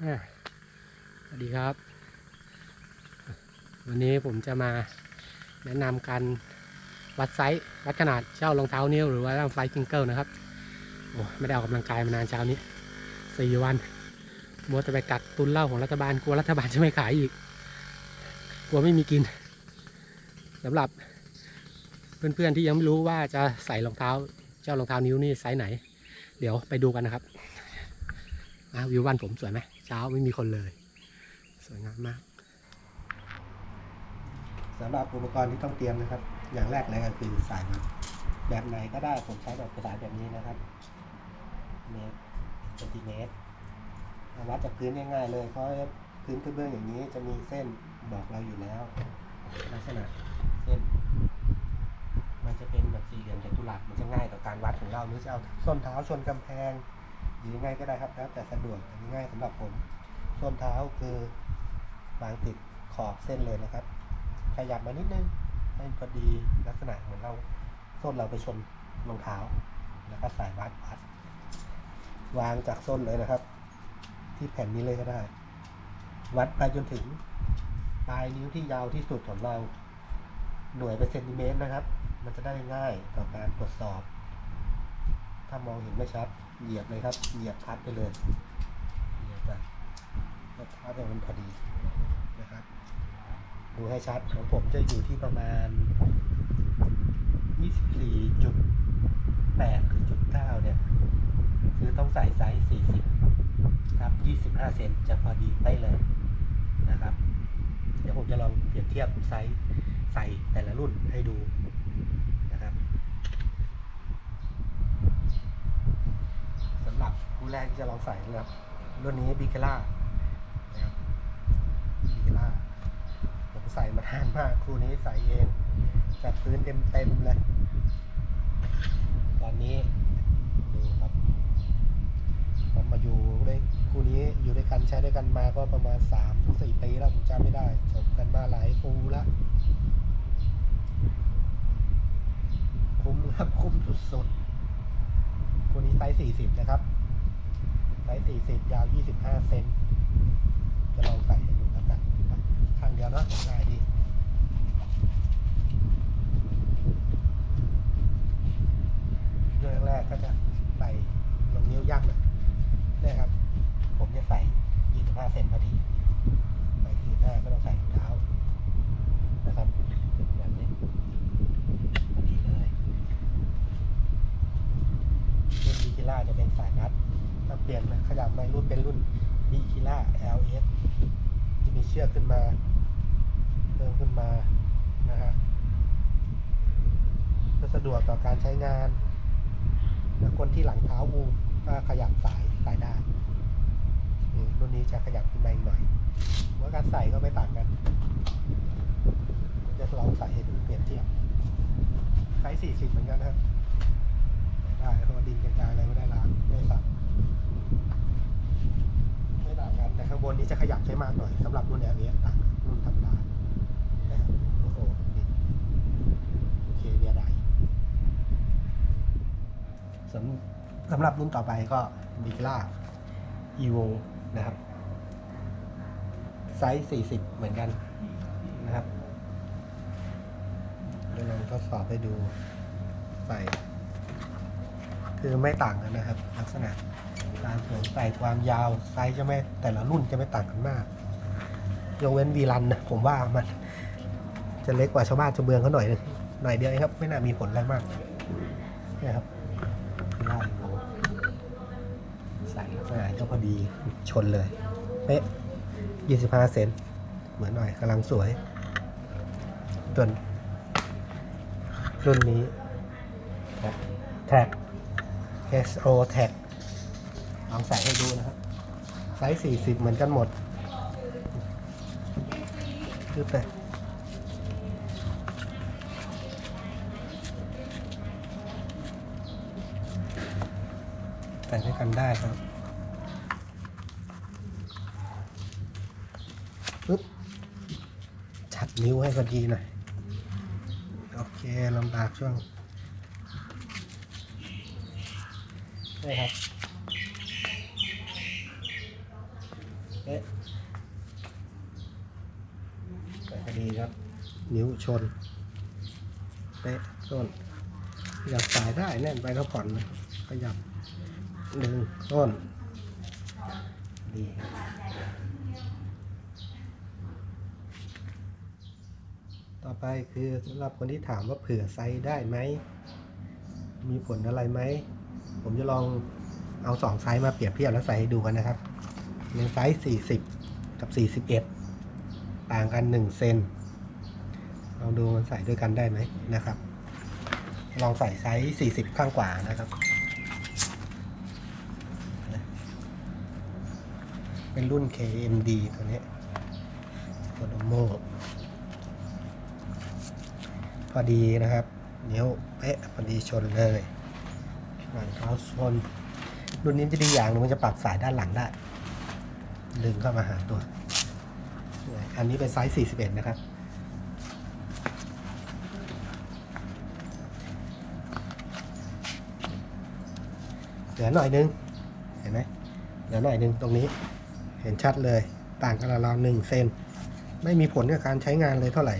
สวัสดีครับ วันนี้ผมจะมาแนะนำการวัดไซส์วัดขนาดเช่ารองเท้านิ้วหรือว่าร่างไฟจิงเกิลนะครับโอ้ไม่ได้ออกกำลังกายมานานเช้านี้สี่วันมัวแต่ไปกัดตุนเหล้าของรัฐบาลกลัวรัฐบาลจะไม่ขายอีก กลัวไม่มีกินสำหรับเพื่อนๆที่ยังไม่รู้ว่าจะใส่รองเท้าเจ้ารองเท้านิ้วนี่ไซส์ไหน เดี๋ยวไปดูกันนะครับวิวบ้านผมสวยไหม ช้าไม่มีคนเลย สวยงามมากสำหรับอุปกรณ์ที่ต้องเตรียมนะครับ อย่างแรกเลยก็คือสายแบบไหนก็ได้ผมใช้แบบกระดาษแบบนี้นะครับเมตรเซนติเมตรวัดจากพื้นง่ายๆเลย เพราะพื้นกระเบื้องอย่างนี้จะมีเส้นบอกเราอยู่แล้ว ลักษณะเส้น มันจะเป็นแบบสี่เหลี่ยมจัตุรัสมันจะง่ายต่อการวัดของเราหรือจะเอาส้นเท้าชนกำแพง หรือยังไงก็ได้ครับแล้วแต่สะดวกง่ายสำหรับผมส้นเท้าคือวางติดขอบเส้นเลยนะครับ ขยับมานิดนึงให้พอดีลักษณะเหมือนเราส้นเราไปชนรองเท้า แล้วก็ใส่วัดวัดวางจากส้นเลยนะครับ ที่แผ่นนี้เลยก็ได้ วัดไปจนถึงปลายนิ้วที่ยาวที่สุดของเรา หน่วยเป็นเซนติเมตรนะครับ มันจะได้ง่ายต่อการตรวจสอบ ถ้ามองเห็นไม่ชัด เหยียบเลยครับ เหยียบทัดไปเลย เหยียบไปแล้วทัดให้มันพอดีนะครับ ดูให้ชัดของผมจะอยู่ที่ประมาณ 24.8หรือจุด9เนี่ย คือต้องใส่ไซส์ 40ครับ 25 เซนจะพอดีไปเลยนะครับ เดี๋ยวผมจะลองเปรียบเทียบไซส์ใส่แต่ละรุ่นให้ดูนะครับสำหรับคู่แร กที่จะลองใส่นะครับรุ่นนี้บิเคล่านะครับบิเคล่าผมใส่มานานมากคู่นี้ใส่เองจากพื้นเต็มเต็มๆเลย ตอนนี้ดูครับผมมาอยู่ด้วยคู่นี้อยู่ด้วยกันใช้ด้วยกันมาก็ประมาณสามถึงสี่ปีแล้วผมจำไม่ได้จบกันมาหลายฟูล้วคุ้มครับคุ้มสุดๆคู่นี้ไซส์สี่สิบนะครับ ส์สี่สิบยาวยี่สิบห้าเซนจะลองใส่ให้ดูแล้วกันข้างเดียวเนาะง่ายดีเรื่องแรกก็จะใส่ลงนิ้วยางหน่อยนี่ครับ ผมจะใส่25เซนพอดีใส่25ก็ต้องใส่ถุงเท้านะครับแบบนี้พอดีเลยรุ่นบีคิล่าจะเป็นสายรัด ถ้าเปลี่ยนขยับมารุ่นเป็นรุ่นบีคิล่า LS จะมีเชือกขึ้นมาเพิ่มขึ้นมานะฮะเพื่อสะดวกต่อการใช้งานแล้วคนที่หลังเท้าอูมก็ขยับสายสายได้รุ่นนี้จะขยับขึ้นมาอีกหน่อยว่าการใส่ก็ไม่ต่างกัน จะลองใส่ให้ดูเปรียบเทียบไซส์สี่สิบเหมือนกันนะครับได้เพราะว่าดินกระจายอะไรไม่ได้ล้างไม่ได้ซับไม่ต่างกันแต่ข้างบนนี้ จะขยับใช้มากหน่อยสำหรับรุ่นแอร์เอต่างรุ่นธรรมดาโอ้โหโอเคเบียร์ไดสำสำหรับรุ่นต่อไปก็บิกล่า evo นะครับ ไซส์ 40 เหมือนกันนะครับเดี๋ยวลองทดสอบให้ดูใส่ คือไม่ต่างกันนะครับ ลักษณะ การสวมใส่ความยาวไซส์จะไม่แต่ละรุ่นจะไม่ต่างกันมากยกเว้นวีรันนะผมว่ามัน จะเล็กกว่าชาวบ้านชาวเมืองเขาหน่อยนึงหน่อยเดียวเองครับ ไม่น่ามีผลอะไรมากนี่ครับล่างโลใส่ลักษณะก็พอดีชนเลยเป๊ะ25เซนเหมือนหน่อยกำลังสวยส่วนรุ่นนี้แท็ก SO แท็ก ลองใส่ให้ดูนะครับไซส์40เหมือนกันหมดคือแต่ใส่ด้วยกันได้ครับปึ๊บจัดนิ้วให้พอดีหน่อย โอเคลำบากช่วงนี่ครับ อ๊ะใส่พอดีครับ นิ้วชน เป๊ะต้นขยับสายได้แน่นไปก็ผ่อนนะขยับดึงต้น ดีต่อไปคือสำหรับคนที่ถามว่าเผื่อไซส์ได้ไหม มีผลอะไรไหม ผมจะลองเอาสองไซส์มาเปรียบเทียบแล้วใส่ให้ดูกันนะครับ ในไซส์ 40 กับ 41 ต่างกัน 1 เซนลองดูมันใส่ด้วยกันได้ไหมนะครับ ลองใส่ไซส์ 40 ข้างขวานะครับ เป็นรุ่น KMD ตัวนี้โคโนโมพอดีนะครับ นิ้วเป๊ะพอดีชนเลยหลังเท้าชนรุ่นนี้จะดีอย่างหนึงมันจะปรับสายด้านหลังได้ ดึงเข้ามาหาตัว อันนี้เป็นไซส์41 นะครับ เหลือหน่อยนึง เห็นไหมเหลือหน่อยนึงตรงนี้ เห็นชัดเลย ต่างกันราวๆหนึ่งเซน ไม่มีผลกับการใช้งานเลยเท่าไหร่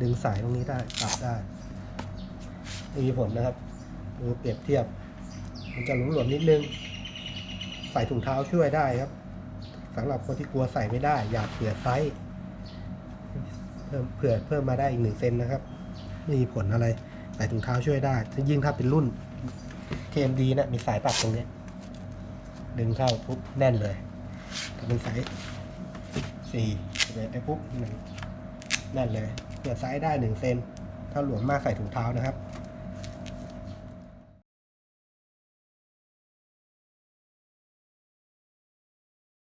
ดึงสายตรงนี้ได้ปรับได้ไม่มีผลนะครับดูเปรียบเทียบ มันจะหลวมๆนิดนึง ใส่ถุงเท้าช่วยได้ครับ สำหรับคนที่กลัวใส่ไม่ได้ อยากเผื่อไซส์เพิ่มเผื่อเพิ่มมาได้อีกหนึ่งเซนนะครับไม่มีผลอะไร ใส่ถุงเท้าช่วยได้ยิ่งถ้าเป็นรุ่น KMD นะมีสายปรับตรงนี้ ดึงเข้าปุ๊บแน่นเลยถ้าเป็นสายสี่เดี๋ยวไปปุ๊บหนึ่งแน่นเลยเผื่อไซส์ได้หนึ่งเซนถ้าหลวมมากใส่ถุงเท้านะครับ